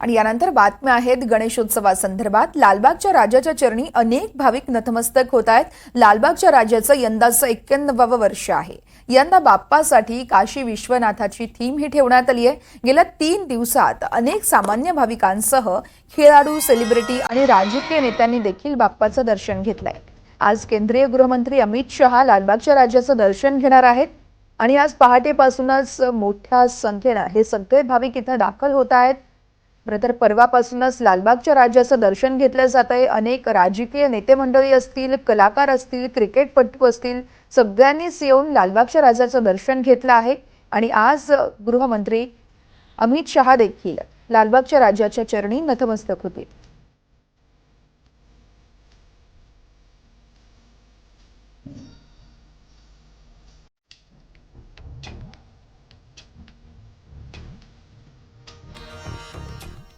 आणि यानंतर बातम्या आहेत गणेशोत्सवासंदर्भात. लालबागच्या राजाच्या चरणी अनेक भाविक नतमस्तक होत आहेत लालबागच्या राजाचं यंदाचं एक्क्याण्णवावं वर्ष आहे. यंदा बाप्पासाठी काशी विश्वनाथाची थीम ही ठेवण्यात आली आहे गेल्या तीन दिवसात अनेक सामान्य भाविकांसह खेळाडू सेलिब्रिटी आणि राजकीय नेत्यांनी देखील बाप्पाचं दर्शन घेतलंय. आज केंद्रीय गृहमंत्री अमित शहा लालबागच्या राजाचं दर्शन घेणार आहेत. आणि आज पहाटेपासूनच मोठ्या संख्येनं हे सगळे भाविक इथं दाखल होत आहेत. बरं तर परवापासूनच लालबागच्या राज्याचं दर्शन घेतलं जात आहे. अनेक राजकीय नेते मंडळी असतील कलाकार असतील क्रिकेटपटू असतील सगळ्यांनीच येऊन लालबागच्या राजाचं दर्शन घेतलं आहे. आणि आज गृहमंत्री अमित शहा देखील लालबागच्या राज्याच्या चरणी नतमस्तक होतील